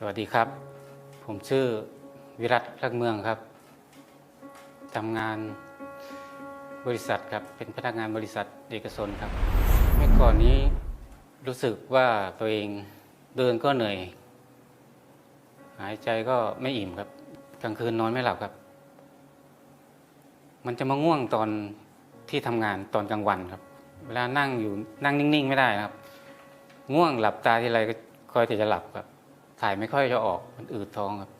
สวัสดีครับ ผมชื่อวิรัตรักเมืองครับทำงานบริษัทครับ เป็นพนักงานบริษัทเอกชนครับ เมื่อก่อนนี้รู้สึกว่าตัวเองเดินก็เหนื่อย หายใจก็ไม่อิ่มครับ กลางคืนนอนไม่หลับครับ มันจะมาง่วงตอนที่ทำงานตอนกลางวันครับ เวลานั่งอยู่นั่งนิ่ง ๆ ไม่ได้นะครับ ง่วงหลับตาทีไรก็คอยแต่จะหลับครับ ถ่ายไม่ค่อยจะออกมันอืดท้องครับ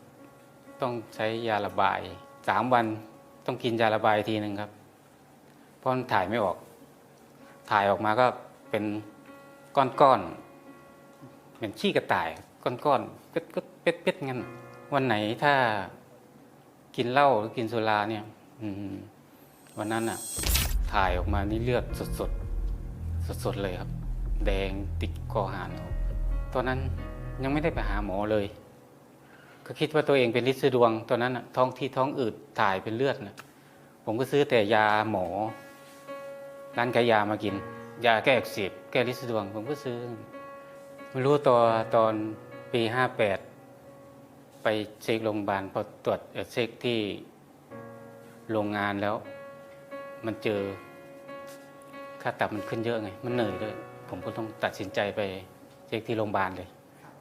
ต้องใช้ยาระบายสามวันต้องกินยาระบายทีหนึ่งครับ เพราะถ่ายไม่ออก ถ่ายออกมาก็เป็นก้อนๆเหมือนขี้กระต่าย ก้อนๆก็ก็เป็ดเป็ดงั้น วันไหนถ้ากินเหล้าหรือกินสุราเนี่ย อืมวันนั้นอะถ่ายออกมานี่เลือดสดๆสดๆเลยครับ แดงติดคอหานตอนนั้น ยังไม่ได้ไปหาหมอเลย ก็คิดว่าตัวเองเป็นลินดวงตอนนั้นน่ะท้องที่ท้องอืดถ่ายเป็นเลือดนะผมก็ซื้อแต่ยาหมอร้านขายยามากิน ยาแก้อักเสบแก้ลินดวง ผมก็ซื้อไม่รู้ตัวตอนปีห้าแปดไปเช็คโรงพยาบาลพอตรวจเอ่อเช็คที่โรงงานแล้ว มันเจอค่าตับมันขึ้นเยอะไง มันเหนื่อยด้วย ผมก็ต้องตัดสินใจไปเช็คที่โรงพยาบาลเลย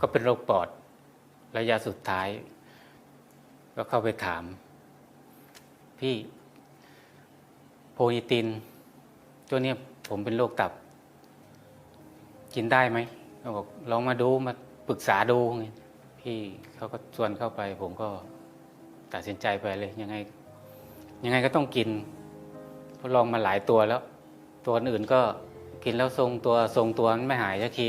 ก็เป็นโรคปอดระยะสุดท้าย ก็เข้าไปถาม พี่โพลิติน ตัวนี้ผมเป็นโรคตับ กินได้ไหมเขาบอกลองมาดูมาปรึกษาดูพี่เขาก็ชวนเข้าไป ผมก็ตัดสินใจไปเลยยังไง ยังไงก็ต้องกินเพราะลองมาหลายตัวแล้ว ตัวอื่นก็กินแล้วทรงตัวทรงตัวมันไม่หายสักที